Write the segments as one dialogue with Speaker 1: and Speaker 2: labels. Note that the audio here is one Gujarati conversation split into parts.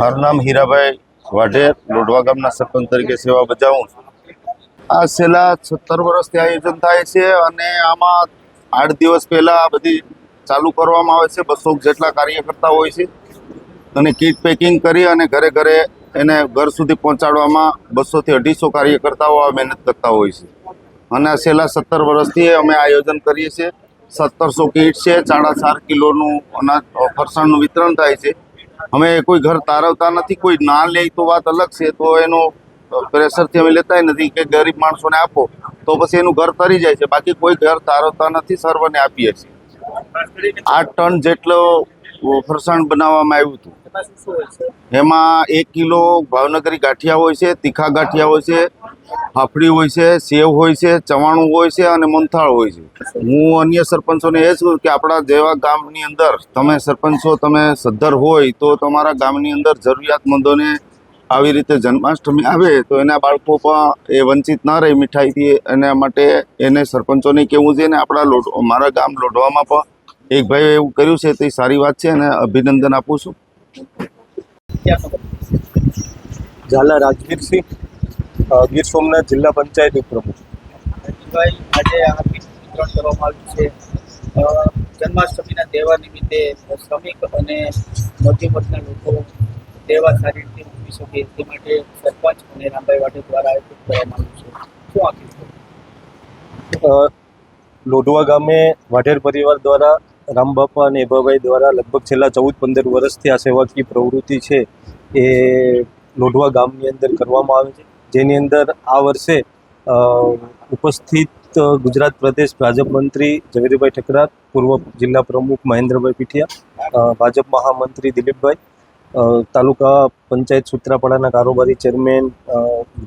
Speaker 1: મારું નામ હીરાભાઈ વાઢેર, લોઢવા ગામના સરપંચ તરીકે સેવા બજાવું આ છેલ્લા સત્તર વર્ષથી આયોજન થાય છે અને આમાં આઠ દિવસ પહેલાં આ બધી ચાલુ કરવામાં આવે છે, બસો જેટલા કાર્યકર્તા હોય છે. અને કીટ પેકિંગ કરી અને ઘરે ઘરે એને ઘર સુધી પહોંચાડવામાં બસોથી અઢીસો કાર્યકર્તાઓ આ મહેનત કરતા હોય છે. અને આ છેલ્લા સત્તર વર્ષથી અમે આયોજન કરીએ છીએ. સત્તરસો કીટ છે સાડા ચાર કિલોનું અનાજ ફરસાણનું વિતરણ થાય છે. અમે કોઈ ઘર તારવતા નથી, કોઈ ના લે તો વાત અલગ છે, તો એનો પ્રેશરથી અમે લેતા નથી કે ગરીબ માણસોને આપો, તો પછી એનું ઘર તરી જાય છે. બાકી કોઈ ઘર તારવતા નથી, સર્વને આપીએ છીએ. આઠ ટન જેટલો ફરસાણ બનાવવામાં આવ્યું હતું. એમાં એક કિલો ભાવનગરી ગાંઠિયા હોય છે, તીખા ગાંઠિયા હોય છે, ફાફડી હોય છે, સેવ હોય છે, ચવાણું હોય છે અને મોનથાળ હોય છે. હું અન્ય સરપંચોને એ છું કે આપણા જેવા ગામની અંદર તમે સરપંચો, તમે સદ્ધર હોય તો તમારા ગામની અંદર જરૂરિયાતમંદોને આવી રીતે જન્માષ્ટમી આવે તો એના બાળકો પણ એ વંચિત ના રહે મીઠાઈથી. એના માટે એને સરપંચોને કેવું છે ને આપણા લોઢ, મારા ગામ લોઢવામાં પણ એક ભાઈએ એવું કર્યું છે તે સારી વાત છે અને અભિનંદન આપું છું.
Speaker 2: ઝાલા રાજવીરસિંહ ગીર સોમનાથ જિલ્લા પંચાયત ઉપપ્રમુખ.
Speaker 3: આજે આ કીટ વિતરણ કરવામાં આવ્યું છે. જન્માષ્ટમીના તહેવાર નિમિત્તે શ્રમિક અને મધ્યમ વર્ગના લોકો તહેવાર સારી રીતે ઉજવી શકે તે માટે સરપંચ અને રામભાઈ વાટે દ્વારા આયોજન કરવામાં આવ્યું છે. શું આખી
Speaker 2: લોઢવા ગામે વાઢેર પરિવાર દ્વારા રામબાપા અને એભાભાઈ દ્વારા લગભગ છેલ્લા ચૌદ, પંદર વર્ષથી આ સેવાકીય પ્રવૃત્તિ છે એ લોઢવા ગામની અંદર કરવામાં આવે છે. જેની અંદર આ વર્ષે ઉપસ્થિત ગુજરાત પ્રદેશ ભાજપ મંત્રી ઝવેરીભાઈ ઠકરાર પૂર્વ જિલ્લા પ્રમુખ મહેન્દ્રભાઈ પીઠિયા ભાજપ મહામંત્રી દિલીપભાઈ તાલુકા પંચાયત સૂત્રાપાડાના કારોબારી ચેરમેન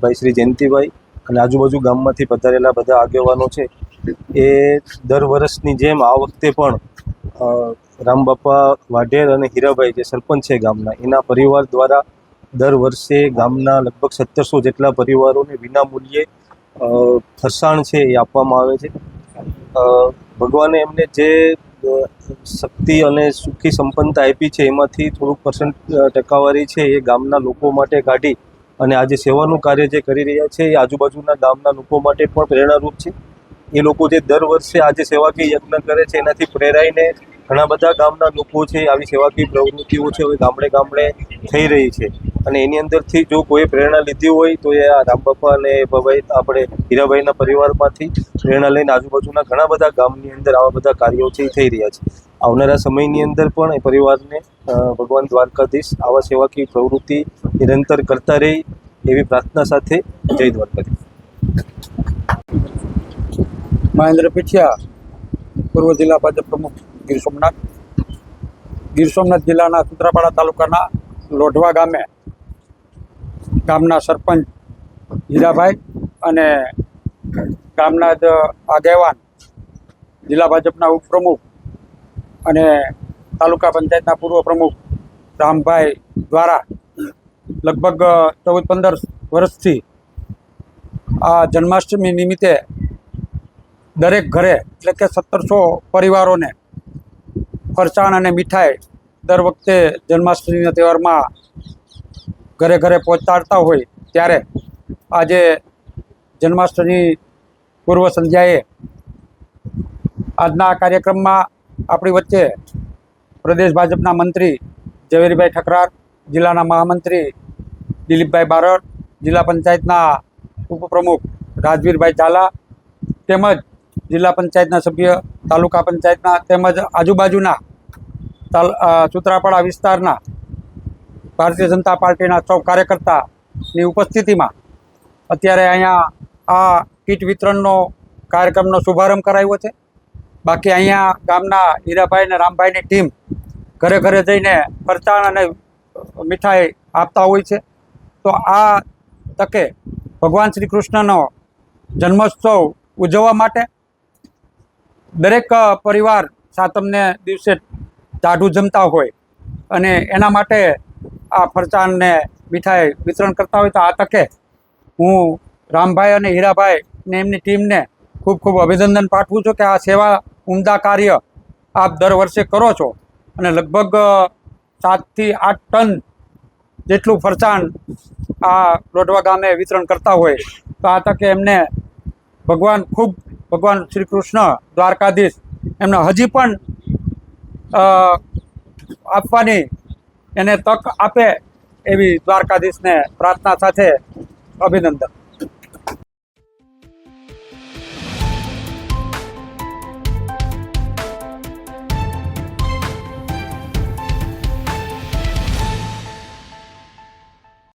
Speaker 2: ભાઈ શ્રી જયંતિભાઈ અને આજુબાજુ ગામમાંથી પધારેલા બધા આગેવાનો છે. એ દર વર્ષની જેમ આ વખતે પણ રામબાપા વાઢેર અને હીરાભાઈ જે સરપંચ છે ગામના, એના પરિવાર દ્વારા દર વર્ષે ગામના લગભગ સત્તરસો જેટલા પરિવારોને વિના મૂલ્યે ફરસાણ છે એ આપવામાં આવે છે. ભગવાને એમને જે શક્તિ અને સુખી સંપન્નતા આપી છે, એમાંથી થોડુંક પર્સન્ટ ટકાવારી છે એ ગામના લોકો માટે કાઢી અને આજે સેવાનું કાર્ય જે કરી રહ્યા છે એ આજુબાજુના ગામના લોકો માટે પણ પ્રેરણારૂપ છે. એ લોકો જે દર વર્ષે આજે સેવાકીય યજ્ઞ કરે છે, એનાથી પ્રેરાઈને ઘણા બધા ગામના લોકો છે, આવી સેવાકીય પ્રવૃત્તિઓ છે, હવે ગામડે ગામડે થઈ રહી છે. અને એની અંદરથી જો કોઈ પ્રેરણા લીધી હોય, તો એ આ રામબાપા અને ભવાઈ, આપણે હીરાભાઈના પરિવારમાંથી પ્રેરણા લઈને આજુબાજુના ઘણા બધા ગામની અંદર આવા બધા કાર્યો છે, એ થઈ રહ્યા છે. આવનારા સમયની અંદર પણ એ પરિવારને ભગવાન દ્વારકાધીશ આવા સેવાકીય પ્રવૃત્તિ નિરંતર કરતા રહે, એવી પ્રાર્થના સાથે જય દ્વારકાધીશ.
Speaker 4: મહેન્દ્ર પીઠિયા, પૂર્વ જિલ્લા ભાજપ પ્રમુખ ગીર સોમનાથ. ગીર સોમનાથ જિલ્લાના સુત્રાપાડા તાલુકાના લોઢવા ગામે ગામના સરપંચ હીરાભાઈ અને ગામના જ આગેવાન જિલ્લા ભાજપના ઉપપ્રમુખ અને તાલુકા પંચાયતના પૂર્વ પ્રમુખ રામભાઈ દ્વારા લગભગ ચૌદ પંદર વર્ષથી આ જન્માષ્ટમી નિમિત્તે દરેક ઘરે, એટલે કે સત્તરસો પરિવારોને ફરસાણ અને મીઠાઈ દર વખતે જન્માષ્ટમીના તહેવારમાં ઘરે ઘરે પહોંચાડતા હોય ત્યારે આજે જન્માષ્ટમી પૂર્વ સંધ્યાએ આજના કાર્યક્રમમાં આપણી વચ્ચે પ્રદેશ ભાજપના મંત્રી ઝવેરીભાઈ ઠકરાર, જિલ્લાના મહામંત્રી દિલીપભાઈ બારડ, જિલ્લા પંચાયતના ઉપપ્રમુખ રાજવીરભાઈ ઝાલા તેમજ જિલ્લા પંચાયતના સભ્ય, તાલુકા પંચાયતના તેમજ આજુબાજુના સુત્રાપાડા વિસ્તારના ભારતીય જનતા પાર્ટીના સૌ કાર્યકર્તાની ઉપસ્થિતિમાં અત્યારે અહીંયા આ કીટ વિતરણનો કાર્યક્રમનો શુભારંભ કરાવ્યો છે. બાકી અહીંયા ગામના હીરાભાઈ અને રામભાઈની ટીમ ઘરે ઘરે જઈને ફરસાણ અને મીઠાઈ આપતા હોય છે. તો આ તકે ભગવાન શ્રી કૃષ્ણનો જન્મોત્સવ ઉજવવા માટે દરેક પરિવાર સાતમને દિવસે ટાઢું જમતા હોય અને એના માટે આ ફરસાણને મીઠાઈ વિતરણ કરતા હોય તો આ તકે હું રામભાઈ અને હીરાભાઈ ને એમની ટીમને ખૂબ ખૂબ અભિનંદન પાઠવું છું કે આ સેવા ઉમદા કાર્ય આપ દર વર્ષે કરો છો. અને લગભગ સાતથી આઠ ટન જેટલું ફરસાણ આ લોઢવા ગામે વિતરણ કરતા હોય તો આ તકે એમને ભગવાન ખૂબ ભગવાન શ્રી કૃષ્ણ દ્વારકાધીશ એમને હજી પણ આપવાની એને તક આપે એવી દ્વારકાધીશને પ્રાર્થના સાથે અભિનંદન.